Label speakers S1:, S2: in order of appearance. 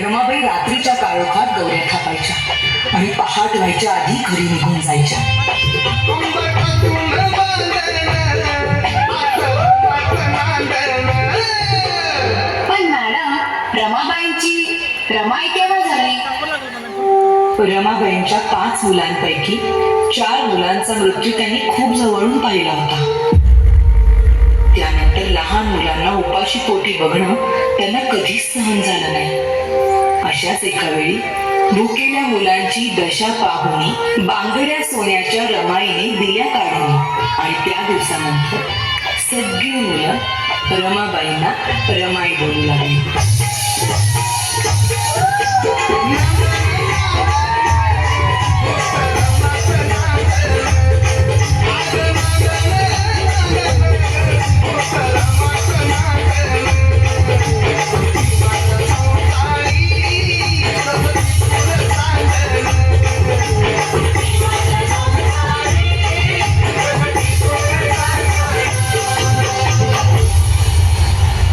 S1: रमाबाई रात्रीच्या काळोखात गौऱ्या थापायच्या आणि पहाट व्हायच्या आधी घरी निघून जायच्या.
S2: पण मॅडम रमाबाईंची रमाई केव्हा झाली?
S1: रमाबाईंच्या पाच मुलांपैकी चार मुलांचा मृत्यू त्यांनी खूप जवळून पाहिला होता. त्यानंतर लहान मुलांना उपाशी पोटी बघणं त्यांना कधीच सहन झालं नाही. अशाच एका वेळी भुकेल्या मुलांची दशा पाहुणी बांगड्या सोन्याच्या रमाईने दिल्या काढून. आणि त्या दिवसानंतर सगळी मुलं रमाबाईंना रमाई बोलू लागली.